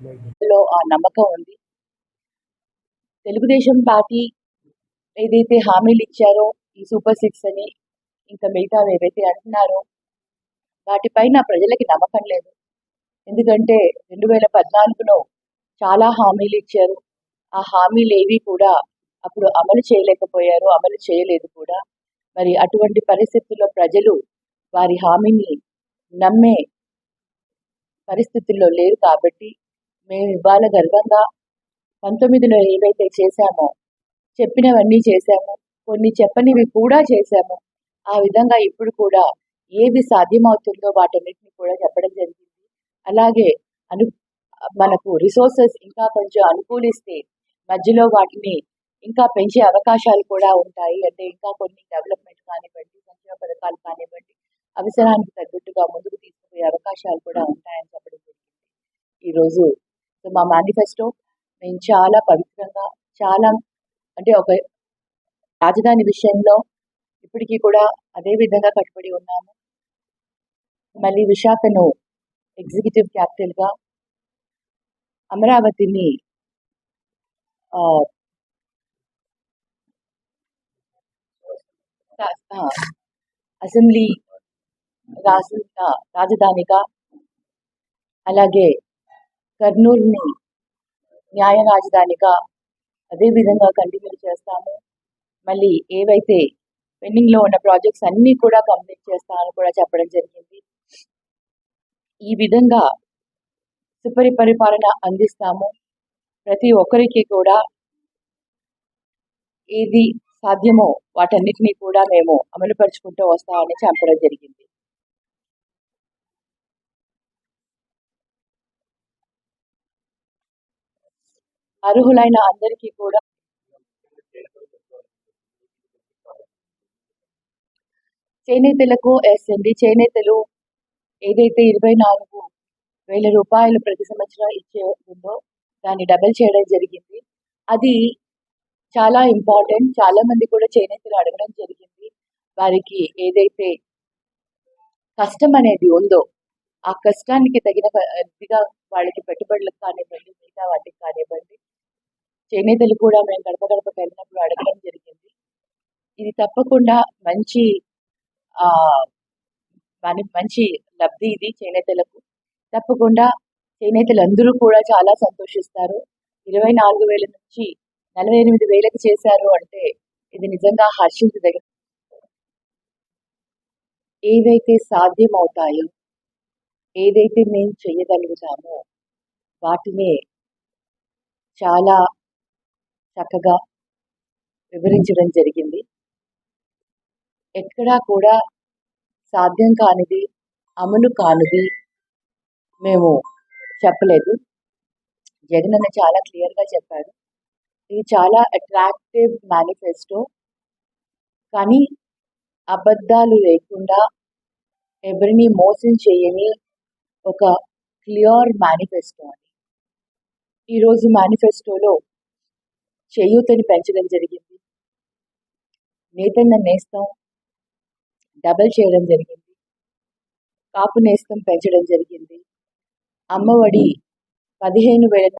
లో ఆ నమ్మకం ఉంది. తెలుగుదేశం పార్టీ ఏదైతే హామీలు ఇచ్చారో ఈ సూపర్ సిక్స్ అని ఇంకా మిగతా ఏవైతే అంటున్నారో వాటిపైన ప్రజలకి నమ్మకం లేదు. ఎందుకంటే రెండు వేల పద్నాలుగులో చాలా హామీలు ఇచ్చారు. ఆ హామీలు ఏవి కూడా అప్పుడు అమలు చేయలేకపోయారు అమలు చేయలేదు కూడా. మరి అటువంటి పరిస్థితుల్లో ప్రజలు వారి హామీని నమ్మే పరిస్థితుల్లో లేరు కాబట్టి మేము ఇవాళ గర్వంగా పంతొమ్మిదిలో ఏవైతే చేశామో చెప్పినవన్నీ చేశాము కొన్ని చెప్పనివి కూడా చేశాము ఆ విధంగా ఇప్పుడు కూడా ఏది సాధ్యమవుతుందో వాటన్నిటిని కూడా చెప్పడం జరిగింది. అలాగే అను మనకు రిసోర్సెస్ ఇంకా కొంచెం అనుకూలిస్తే మధ్యలో వాటిని ఇంకా పెంచే అవకాశాలు కూడా ఉంటాయి. అంటే ఇంకా కొన్ని డెవలప్మెంట్ కానివ్వండి సంక్షేమ పథకాలు కానివ్వండి అవసరానికి తగ్గట్టుగా ముందుకు తీసుకుపోయే అవకాశాలు కూడా ఉంటాయని చెప్పడం జరిగింది. ఈరోజు మా మేనిఫెస్టో మేము చాలా పవిత్రంగా చాలా అంటే ఒక రాజధాని విషయంలో ఇప్పటికీ కూడా అదే విధంగా కట్టుబడి ఉన్నాము. మళ్ళీ విశాఖను ఎగ్జిక్యూటివ్ క్యాపిటల్గా అమరావతిని అసెంబ్లీ రాజధానిగా అలాగే కర్నూలుని న్యాయ రాజధానిగా అదే విధంగా కంటిన్యూ చేస్తాము. మళ్ళీ ఏవైతే పెండింగ్లో ఉన్న ప్రాజెక్ట్స్ అన్నీ కూడా కంప్లీట్ చేస్తామని కూడా చెప్పడం జరిగింది. ఈ విధంగా సుపరి పరిపాలన అందిస్తాము. ప్రతి ఒక్కరికి కూడా ఏది సాధ్యమో వాటన్నిటినీ కూడా మేము అమలుపరుచుకుంటూ వస్తామని చెప్పడం జరిగింది. అర్హులైన అందరికీ కూడా. చేనేతలకు ఎస్ఎండి చేనేతలు ఏదైతే ఇరవై నాలుగు వేల రూపాయలు ప్రతి సంవత్సరం ఇచ్చే ఉందో దాన్ని డబల్ చేయడం జరిగింది. అది చాలా ఇంపార్టెంట్. చాలా మంది కూడా చేనేతలు అడగడం జరిగింది. వారికి ఏదైతే కష్టం అనేది ఉందో ఆ కష్టానికి తగిన ఇదిగా వాళ్ళకి పెట్టుబడులకు కానివ్వండి మిగతా వాటికి కానివ్వండి చేనేతలు కూడా మేము గడప గడపకు వెళ్ళినప్పుడు అడగడం జరిగింది. ఇది తప్పకుండా మంచి మన మంచి లబ్ధి ఇది చేనేతలకు. తప్పకుండా చేనేతలు అందరూ కూడా చాలా సంతోషిస్తారు. ఇరవై నాలుగు వేల నుంచి నలభై ఎనిమిది వేలకు చేశారు అంటే ఇది నిజంగా హర్షించదగిన ఏవైతే సాధ్యమవుతాయో ఏదైతే మేము చేయగలుగుతామో వాటినే చాలా చక్కగా వివరించడం జరిగింది. ఎక్కడా కూడా సాధ్యం కానిది అమలు కానిది మేము చెప్పలేదు. జగన్ అన్న చాలా క్లియర్గా చెప్పాడు. ఇది చాలా అట్రాక్టివ్ మేనిఫెస్టో. కానీ అబద్ధాలు లేకుండా ఎవరిని మోసం చేయని ఒక క్లియర్ మేనిఫెస్టో అని ఈరోజు మేనిఫెస్టోలో చేయూతని పెంచడం జరిగింది. నేతన్న నేస్తం డబల్ చేయడం జరిగింది. కాపు నేస్తం పెంచడం జరిగింది. అమ్మఒడి పదిహేను వేల